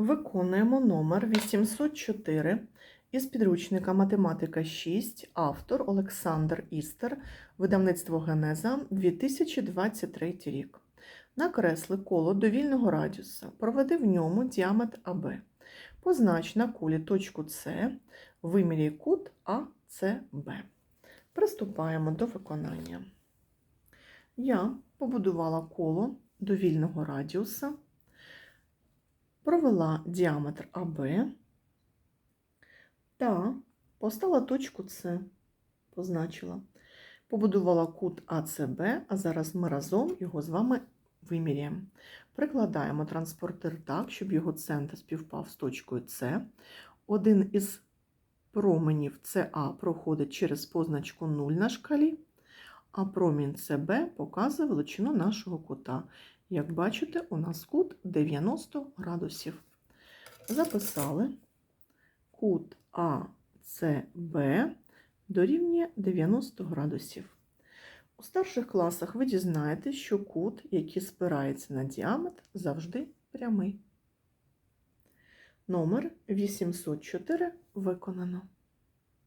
Виконуємо номер 804 із підручника Математика 6, автор Олександр Істер, видавництво Генеза 2023 рік. Накресли коло довільного радіуса, проведи в ньому діаметр АБ. Познач на кулі точку С, виміряй кут АЦБ. Приступаємо до виконання. Я побудувала коло довільного радіуса провела діаметр АБ та поставила точку С, позначила. Побудувала кут АЦБ, а зараз ми разом його з вами виміряємо. Прикладаємо транспортир так, щоб його центр співпав з точкою С. Один із променів СА проходить через позначку 0 на шкалі, а промінь СБ показує величину нашого кута. Як бачите, у нас кут 90 градусів. Записали кут АЦБ дорівнює 90 градусів. У старших класах ви дізнаєтесь, що кут, який спирається на діаметр, завжди прямий. Номер 804 виконано.